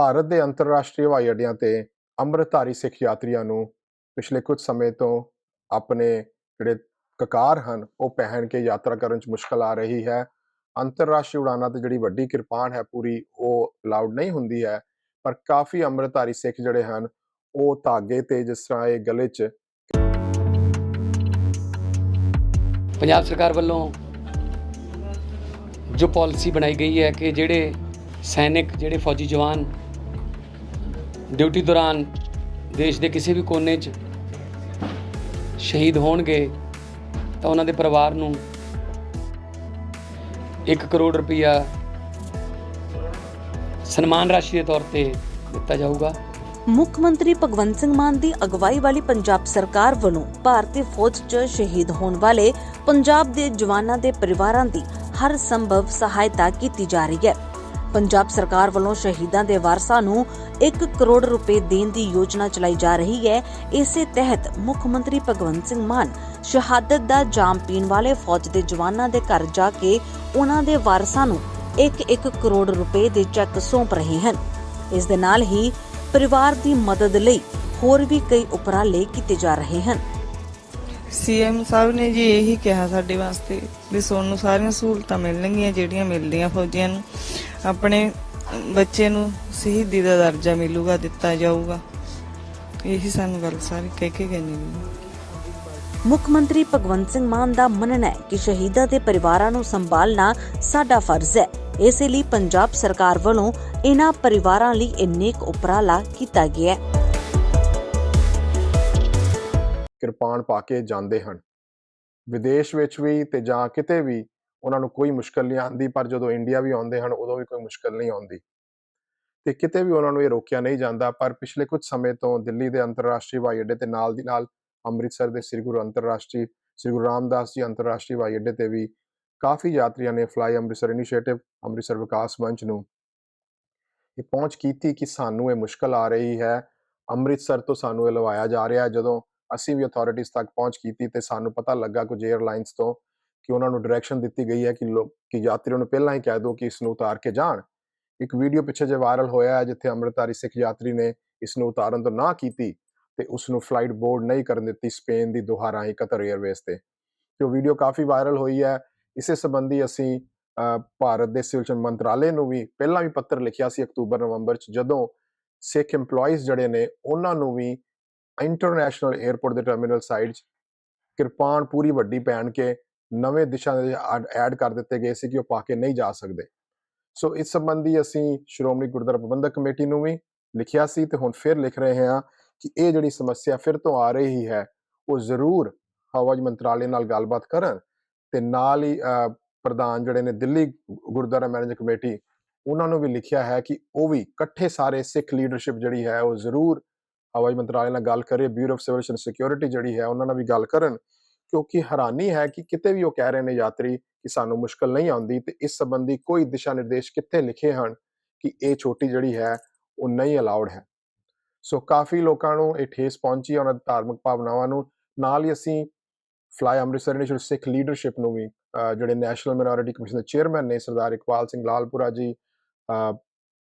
ਭਾਰਤ ਦੇ ਅੰਤਰਰਾਸ਼ਟਰੀ ਹਵਾਈ ਅੱਡਿਆਂ ਤੇ ਅੰਮ੍ਰਿਤਧਾਰੀ ਸਿੱਖ ਯਾਤਰੀਆਂ ਨੂੰ ਪਿਛਲੇ ਕੁਝ ਸਮੇਂ ਤੋਂ ਆਪਣੇ ਜਿਹੜੇ ਕਕਾਰ ਹਨ, ਉਹ ਪਹਿਨ ਕੇ ਯਾਤਰਾ ਕਰਨ 'ਚ ਮੁਸ਼ਕਲ ਆ ਰਹੀ ਹੈ। ਅੰਤਰਰਾਸ਼ਟਰੀ ਉਡਾਨਾਂ ਤੇ ਜਿਹੜੀ ਵੱਡੀ ਕਿਰਪਾਨ ਹੈ ਪੂਰੀ, ਉਹ ਅਲਾਉਡ ਨਹੀਂ ਹੁੰਦੀ ਹੈ। ਪਰ ਕਾਫੀ ਅੰਮ੍ਰਿਤਧਾਰੀ ਸਿੱਖ ਜਿਹੜੇ ਹਨ, ਉਹ ਧਾਗੇ ਤੇ ਜਿਸ ਤਰ੍ਹਾਂ ਇਹ ਗਲੇ 'ਚ ਪੰਜਾਬ ਸਰਕਾਰ ਵੱਲੋਂ ਜੋ ਪਾਲਿਸੀ ਬਣਾਈ ਗਈ ਹੈ ਕਿ ਜਿਹੜੇ ਸੈਨਿਕ, ਜਿਹੜੇ ਫੌਜੀ ਜਵਾਨ ਡਿਊਟੀ ਦੌਰਾਨ ਦੇਸ਼ ਦੇ ਕਿਸੇ ਵੀ ਕੋਨੇ 'ਚ ਸ਼ਹੀਦ ਹੋਣਗੇ ਤਾਂ ਉਹਨਾਂ ਦੇ ਪਰਿਵਾਰ ਨੂੰ 1 ਕਰੋੜ ਰੁਪਇਆ ਸਨਮਾਨ ਰਾਸ਼ੀ ਦੇ ਤੌਰ ਤੇ ਦਿੱਤਾ ਜਾਊਗਾ। ਮੁੱਖ ਮੰਤਰੀ ਭਗਵੰਤ ਸਿੰਘ ਮਾਨ ਦੀ ਅਗਵਾਈ ਵਾਲੀ ਪੰਜਾਬ ਸਰਕਾਰ ਵੱਲੋਂ ਭਾਰਤੀ ਫੌਜ 'ਚ ਸ਼ਹੀਦ ਹੋਣ ਵਾਲੇ ਪੰਜਾਬ ਦੇ ਜਵਾਨਾਂ ਦੇ ਪਰਿਵਾਰਾਂ ਦੀ ਹਰ ਸੰਭਵ ਸਹਾਇਤਾ ਕੀਤੀ ਜਾ ਰਹੀ ਹੈ। ਪੰਜਾਬ ਸਰਕਾਰ ਵੱਲੋਂ ਸ਼ਹੀਦਾਂ ਦੇ ਵਾਰਸਾਂ ਨੂੰ 1 ਕਰੋੜ ਰੁਪਏ ਦੇਣ ਦੀ ਯੋਜਨਾ ਚਲਾਈ ਜਾ ਰਹੀ ਹੈ। ਇਸੇ ਤਹਿਤ ਮੁੱਖ ਮੰਤਰੀ ਭਗਵੰਤ ਸਿੰਘ ਮਾਨ ਸ਼ਹਾਦਤ ਦਾ ਜਾਮ ਪੀਣ ਵਾਲੇ ਫੌਜ ਦੇ ਜਵਾਨਾਂ ਦੇ ਘਰ ਜਾ ਕੇ ਉਹਨਾਂ ਦੇ ਵਾਰਸਾਂ ਨੂੰ 1-1 ਕਰੋੜ ਰੁਪਏ ਦੇ ਚੈੱਕ ਸੌਂਪ ਰਹੇ ਹਨ। ਇਸ ਦੇ ਨਾਲ ਹੀ ਪਰਿਵਾਰ ਦੀ ਮਦਦ ਲਈ ਹੋਰ ਵੀ ਕਈ ਉਪਰਾਲੇ ਕੀਤੇ ਜਾ ਰਹੇ ਹਨ। ਸੀਐਮ ਸਾਹਿਬ ਨੇ ਜੀ ਇਹੀ ਕਿਹਾ ਸਾਡੇ ਵਾਸਤੇ ਵੀ ਤੁਹਾਨੂੰ ਸਾਰੀਆਂ ਸਹੂਲਤਾਂ ਮਿਲਣਗੀਆਂ, ਜਿਹੜੀਆਂ ਮਿਲਦੀਆਂ ਫੌਜੀਆਂ ਨੂੰ। ਆਪਣੇ ਬੱਚੇ ਨੂੰ ਸ਼ਹੀਦੀ ਦਾ ਦਰਜਾ ਮਿਲੂਗਾ ਦਿੱਤਾ ਜਾਊਗਾ। ਇਹੀ ਸਾਨੂੰ ਗੱਲ ਸਾਰੀ ਕਹਿ ਕੇ ਗਏ ਨੇ। ਮੁੱਖ ਮੰਤਰੀ ਭਗਵੰਤ ਸਿੰਘ ਮਾਨ ਦਾ ਮੰਨਣਾ ਹੈ ਕਿ ਸ਼ਹੀਦਾਂ ਦੇ ਪਰਿਵਾਰਾਂ ਨੂੰ ਸੰਭਾਲਣਾ ਸਾਡਾ ਫਰਜ਼ ਹੈ। ਇਸੇ ਲਈ ਪੰਜਾਬ ਸਰਕਾਰ ਵੱਲੋਂ ਇਹਨਾਂ ਪਰਿਵਾਰਾਂ ਲਈ ਇੰਨੇਕ ਉਪਰਾਲਾ ਕੀਤਾ ਗਿਆ ਹੈ। ਕਿਰਪਾਨ ਪਾ ਕੇ ਜਾਂਦੇ ਹਨ। ਵਿਦੇਸ਼ ਵਿੱਚ ਵੀ ਤੇ ਜਾਂ ਕਿਤੇ ਵੀ ਉਹਨਾਂ ਨੂੰ ਕੋਈ ਮੁਸ਼ਕਲ ਨਹੀਂ ਆਉਂਦੀ, ਪਰ ਜਦੋਂ ਇੰਡੀਆ ਵੀ ਆਉਂਦੇ ਹਨ, ਉਦੋਂ ਵੀ ਕੋਈ ਮੁਸ਼ਕਲ ਨਹੀਂ ਆਉਂਦੀ। ਤੇ ਕਿਤੇ ਵੀ ਉਹਨਾਂ ਨੂੰ ਇਹ ਰੋਕਿਆ ਨਹੀਂ ਜਾਂਦਾ, ਪਰ ਪਿਛਲੇ ਕੁਝ ਸਮੇਂ ਤੋਂ ਦਿੱਲੀ ਦੇ ਅੰਤਰਰਾਸ਼ਟਰੀ ਹਵਾਈ ਅੱਡੇ ਤੇ ਨਾਲ ਦੀ ਨਾਲ ਅੰਮ੍ਰਿਤਸਰ ਦੇ ਸ੍ਰੀ ਗੁਰੂ ਅੰਤਰਰਾਸ਼ਟਰੀ, ਸ੍ਰੀ ਗੁਰੂ ਰਾਮਦਾਸ ਜੀ ਅੰਤਰਰਾਸ਼ਟਰੀ ਹਵਾਈ ਅੱਡੇ ਤੇ ਵੀ ਕਾਫੀ ਯਾਤਰੀਆਂ ਨੇ ਫਲਾਈ ਅੰਮ੍ਰਿਤਸਰ ਇਨੀਸ਼ੀਏਟਿਵ ਅੰਮ੍ਰਿਤਸਰ ਵਿਕਾਸ ਮੰਚ ਨੂੰ ਇਹ ਪਹੁੰਚ ਕੀਤੀ ਕਿ ਸਾਨੂੰ ਇਹ ਮੁਸ਼ਕਲ ਆ ਰਹੀ ਹੈ। ਅੰਮ੍ਰਿਤਸਰ ਤੋਂ ਸਾਨੂੰ ਇਹ ਲਵਾਇਆ ਜਾ ਰਿਹਾ ਜਦੋਂ ਅਸੀਂ ਵੀ ਅਥਾਰਟੀਜ਼ ਤੱਕ ਪਹੁੰਚ ਕੀਤੀ ਤੇ ਸਾਨੂੰ ਪਤਾ ਲੱਗਾ ਕੁਝ 에ਅਰਲਾਈਨਸ ਤੋਂ ਕਿ ਉਹਨਾਂ ਨੂੰ ਡਾਇਰੈਕਸ਼ਨ ਦਿੱਤੀ ਗਈ ਹੈ ਕਿ ਲੋਕ ਕਿ ਯਾਤਰੀਆਂ ਨੂੰ ਪਹਿਲਾਂ ਹੀ ਕਹਿ ਦਿਓ ਕਿ ਇਸ ਨੂੰ ਉਤਾਰ ਕੇ ਜਾਣ। ਇੱਕ ਵੀਡੀਓ ਪਿੱਛੇ ਜੇ ਵਾਇਰਲ ਹੋਇਆ ਹੈ ਜਿੱਥੇ ਅੰਮ੍ਰਿਤਧਾਰੀ ਸਿੱਖ ਯਾਤਰੀ ਨੇ ਇਸ ਨੂੰ ਉਤਾਰਨ ਤੋਂ ਨਾ ਕੀਤੀ ਤੇ ਉਸ ਨੂੰ ਫਲਾਈਟ ਬੋਰਡ ਨਹੀਂ ਕਰਨ ਦਿੱਤੀ ਸਪੇਨ ਦੀ ਦੋਹਾ ਰਾਹੀਂ ਕਤਰ 에ਅਰਵੇਜ਼ ਤੇ। ਤੇ ਉਹ ਵੀਡੀਓ ਕਾਫੀ ਵਾਇਰਲ ਹੋਈ ਹੈ। ਇਸੇ ਸੰਬੰਧੀ ਅਸੀਂ ਭਾਰਤ ਦੇ ਸਿਵਲ ਮੰਤਰਾਲੇ ਨੂੰ ਵੀ ਪਹਿਲਾਂ ਵੀ ਪੱਤਰ ਲਿਖਿਆ ਸੀ ਅਕਤੂਬਰ, ਨਵੰਬਰ ਚ, ਜਦੋਂ ਸਿੱਖ EMPLOYEES ਜਿਹੜੇ ਨੇ ਉਹਨਾਂ ਨੂੰ ਵੀ ਇੰਟਰਨੈਸ਼ਨਲ 에ਅਰਪੋਰਟ ਦੇ ਟਰਮੀਨਲ ਸਾਈਡ 'ਚ ਕਿਰਪਾਨ ਪੂਰੀ ਵੱਡੀ ਪਹਿਨ ਕੇ ਨਵੇਂ ਦਿਸ਼ਾ ਦੇ ਐਡ ਕਰ ਦਿੱਤੇ ਗਏ ਸੀ ਕਿ ਉਹ ਪਾ ਕੇ ਨਹੀਂ ਜਾ ਸਕਦੇ। ਸੋ ਇਸ ਸੰਬੰਧੀ ਅਸੀਂ ਸ਼੍ਰੋਮਣੀ ਗੁਰਦੁਆਰਾ ਪ੍ਰਬੰਧਕ ਕਮੇਟੀ ਨੂੰ ਵੀ ਲਿਖਿਆ ਸੀ ਤੇ ਹੁਣ ਫਿਰ ਲਿਖ ਰਹੇ ਹਾਂ ਕਿ ਇਹ ਜਿਹੜੀ ਸਮੱਸਿਆ ਫਿਰ ਤੋਂ ਆ ਰਹੀ ਹੈ, ਉਹ ਜ਼ਰੂਰ ਹਵਾਈ ਮੰਤਰਾਲੇ ਨਾਲ ਗੱਲਬਾਤ ਕਰਨ ਤੇ ਨਾਲ ਹੀ ਪ੍ਰਧਾਨ ਜਿਹੜੇ ਨੇ ਦਿੱਲੀ ਗੁਰਦੁਆਰਾ ਮੈਨੇਜਰ ਕਮੇਟੀ, ਉਹਨਾਂ ਨੂੰ ਵੀ ਲਿਖਿਆ ਹੈ ਕਿ ਉਹ ਵੀ ਇਕੱਠੇ ਸਾਰੇ ਸਿੱਖ ਲੀਡਰਸ਼ਿਪ ਜਿਹੜੀ ਹੈ ਉਹ ਜ਼ਰੂਰ ਹਵਾਈ ਮੰਤਰਾਲੇ ਨਾਲ ਗੱਲ ਕਰੇ, ਬਿਊਰੋ ਆਫ ਸਿਵਲ ਸਿਕਿਉਰਿਟੀ ਜਿਹੜੀ ਹੈ ਉਹਨਾਂ ਨਾਲ ਵੀ ਗੱਲ ਕਰਨ ਕਿਉਂਕਿ ਹੈਰਾਨੀ ਹੈ ਕਿ ਕਿਤੇ ਵੀ ਉਹ ਕਹਿ ਰਹੇ ਨੇ ਯਾਤਰੀ ਕਿ ਸਾਨੂੰ ਮੁਸ਼ਕਲ ਨਹੀਂ ਆਉਂਦੀ ਤੇ ਇਸ ਸੰਬੰਧੀ ਕੋਈ ਦਿਸ਼ਾ ਨਿਰਦੇਸ਼ ਕਿੱਥੇ ਲਿਖੇ ਹਨ ਕਿ ਇਹ ਛੋਟੀ ਜਿਹੜੀ ਹੈ, ਉਹ ਨਹੀਂ ਅਲਾਉਡ ਹੈ। ਸੋ ਕਾਫੀ ਲੋਕਾਂ ਨੂੰ ਇਹ ਠੇਸ ਪਹੁੰਚੀ ਹੈ, ਉਹਨਾਂ ਦੀ ਧਾਰਮਿਕ ਭਾਵਨਾਵਾਂ ਨੂੰ। ਨਾਲ ਹੀ ਅਸੀਂ fly Amritsar initiative Sikh leadership ਨੂੰ ਵੀ ਜਿਹੜੇ ਨੈਸ਼ਨਲ ਮਿਨੋਰਿਟੀ ਕਮਿਸ਼ਨ ਦੇ ਚੇਅਰਮੈਨ ਨੇ ਸਰਦਾਰ ਇਕਬਾਲ ਸਿੰਘ ਲਾਲਪੁਰਾ ਜੀ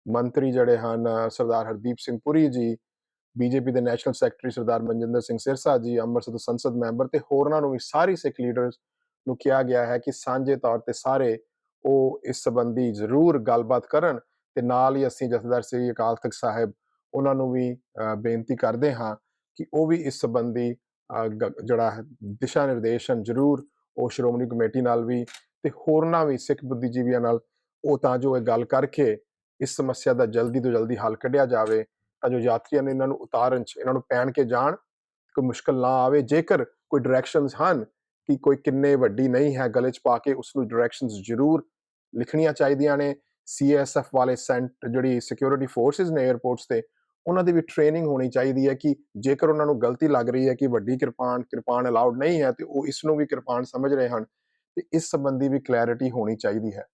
ਮੰਤਰੀ ਜਿਹੜੇ ਹਨ, ਸਰਦਾਰ ਹਰਦੀਪ ਸਿੰਘ ਪੁਰੀ ਜੀ ਬੀਜੇਪੀ ਦੇ ਨੈਸ਼ਨਲ ਸੈਕਟਰੀ ਸਰਦਾਰ ਮਨਜਿੰਦਰ ਸਿੰਘ ਸਿਰਸਾ ਜੀ, ਅੰਮ੍ਰਿਤਸਰ ਤੋਂ ਸੰਸਦ ਮੈਂਬਰ ਤੇ ਹੋਰਨਾਂ ਨੂੰ ਵੀ ਸਾਰੀ ਸਿੱਖ ਲੀਡਰਸ ਨੂੰ ਕਿਹਾ ਗਿਆ ਹੈ ਕਿ ਸਾਂਝੇ ਤੌਰ ਤੇ ਸਾਰੇ ਉਹ ਇਸ ਸੰਬੰਧੀ ਜ਼ਰੂਰ ਗੱਲਬਾਤ ਕਰਨ ਤੇ ਨਾਲ ਹੀ ਅਸੀਂ ਜਥੇਦਾਰ ਸ੍ਰੀ ਅਕਾਲ ਤਖਤ ਸਾਹਿਬ ਉਹਨਾਂ ਨੂੰ ਵੀ ਬੇਨਤੀ ਕਰਦੇ ਹਾਂ ਕਿ ਉਹ ਵੀ ਇਸ ਸੰਬੰਧੀ ਗ- ਜਿਹੜਾ ਹੈ, ਦਿਸ਼ਾ ਨਿਰਦੇਸ਼ਨ ਜ਼ਰੂਰ ਉਹ ਸ਼੍ਰੋਮਣੀ ਕਮੇਟੀ ਨਾਲ ਵੀ ਤੇ ਹੋਰਨਾਂ ਵੀ ਸਿੱਖ ਬੁੱਧੀਜੀਵੀਆਂ ਨਾਲ ਉਹ ਤਾਂ ਜੋ ਇਹ ਗੱਲ ਕਰਕੇ ਇਸ ਸਮੱਸਿਆ ਦਾ ਜਲਦੀ ਤੋਂ ਜਲਦੀ ਹੱਲ ਕੱਢਿਆ ਜਾਵੇ ਤਾਂ ਜੋ ਯਾਤਰੀਆਂ ਨੇ ਇਹਨਾਂ ਨੂੰ ਉਤਾਰਨ ਚ, ਇਹਨਾਂ ਨੂੰ ਪਹਿਨ ਕੇ ਜਾਣ, ਕੋਈ ਮੁਸ਼ਕਲ ਨਾ ਆਵੇ। ਜੇਕਰ ਕੋਈ ਡਾਇਰੈਕਸ਼ਨਸ ਹਨ ਕਿ ਕੋਈ ਕਿੰਨੇ ਵੱਡੀ ਨਹੀਂ ਹੈ, ਗਲੇ ਚ ਪਾ ਕੇ ਉਸ ਨੂੰ ਡਾਇਰੈਕਸ਼ਨਸ ਜ਼ਰੂਰ ਲਿਖਣੀਆਂ ਚਾਹੀਦੀਆਂ ਨੇ। ਸੀਐਸਐਫ ਵਾਲੇ ਸੈਂਟ, ਜਿਹੜੀ ਸਿਕਿਉਰਿਟੀ ਫੋਰਸਿਸ ਨੇ 에ਅਰਪੋਰਟਸ ਤੇ, ਉਹਨਾਂ ਦੀ ਵੀ ਟ੍ਰੇਨਿੰਗ ਹੋਣੀ ਚਾਹੀਦੀ ਹੈ ਕਿ ਜੇਕਰ ਉਹਨਾਂ ਨੂੰ ਗਲਤੀ ਲੱਗ ਰਹੀ ਹੈ ਕਿ ਵੱਡੀ ਕਿਰਪਾਨ ਕਿਰਪਾਨ ਅਲਾਉਡ ਨਹੀਂ ਹੈ ਤੇ ਉਹ ਇਸ ਨੂੰ ਵੀ ਕਿਰਪਾਨ ਸਮਝ ਰਹੇ ਹਨ, ਤੇ ਇਸ ਸੰਬੰਧੀ ਵੀ ਕਲੈਰਿਟੀ ਹੋਣੀ ਚਾਹੀਦੀ ਹੈ।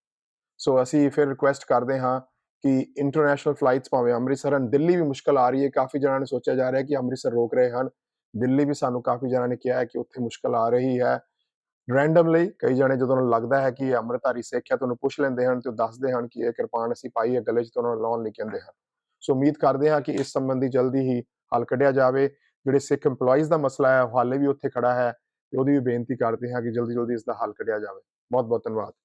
ਸੋ ਅਸੀਂ ਫਿਰ ਰਿਕੁਐਸਟ ਕਰਦੇ ਹਾਂ ਕਿ ਇੰਟਰਨੈਸ਼ਨਲ ਫਲਾਈਟਸ ਭਾਵੇਂ ਅੰਮ੍ਰਿਤਸਰ ਹਨ, ਦਿੱਲੀ ਵੀ ਮੁਸ਼ਕਲ ਆ ਰਹੀ ਹੈ। ਕਾਫੀ ਜਣਾਂ ਨੇ ਸੋਚਿਆ ਜਾ ਰਿਹਾ ਕਿ ਅੰਮ੍ਰਿਤਸਰ ਰੋਕ ਰਹੇ ਹਨ। ਦਿੱਲੀ ਵੀ ਸਾਨੂੰ ਕਾਫੀ ਜਣਾਂ ਨੇ ਕਿਹਾ ਹੈ ਕਿ ਉੱਥੇ ਮੁਸ਼ਕਲ ਆ ਰਹੀ ਹੈ। ਰੈਂਡਮਲੀ ਕਈ ਜਣੇ ਜਦੋਂ ਨੂੰ ਲੱਗਦਾ ਹੈ ਕਿ ਇਹ ਅੰਮ੍ਰਿਤਧਾਰੀ ਸਿੱਖ ਹੈ ਤੁਹਾਨੂੰ ਪੁੱਛ ਲੈਂਦੇ ਹਨ ਤੇ ਉਹ ਦੱਸਦੇ ਹਨ ਕਿ ਇਹ ਕਿਰਪਾਨ ਅਸੀਂ ਪਾਈ ਹੈ, ਗਲੇ 'ਚ ਤੁਹਾਨੂੰ ਉਹਨਾਂ ਨੂੰ ਲਾਉਣ ਲਈ ਕਹਿੰਦੇ ਹਨ। ਸੋ ਉਮੀਦ ਕਰਦੇ ਹਾਂ ਕਿ ਇਸ ਸੰਬੰਧੀ ਜਲਦੀ ਹੀ ਹੱਲ ਕੱਢਿਆ ਜਾਵੇ। ਜਿਹੜੇ ਸਿੱਖ EMPLOYEES ਦਾ ਮਸਲਾ ਹੈ, ਉਹ ਹਾਲੇ ਵੀ ਉੱਥੇ ਖੜਾ ਹੈ ਤੇ ਉਹਦੀ ਵੀ ਬੇਨਤੀ ਕਰਦੇ ਹਾਂ ਕਿ ਜਲਦੀ ਜਲਦੀ ਇਸ ਦਾ ਹੱਲ ਕੱਢਿਆ ਜਾਵੇ। ਬਹੁਤ ਬਹੁਤ ਧੰਨਵਾਦ।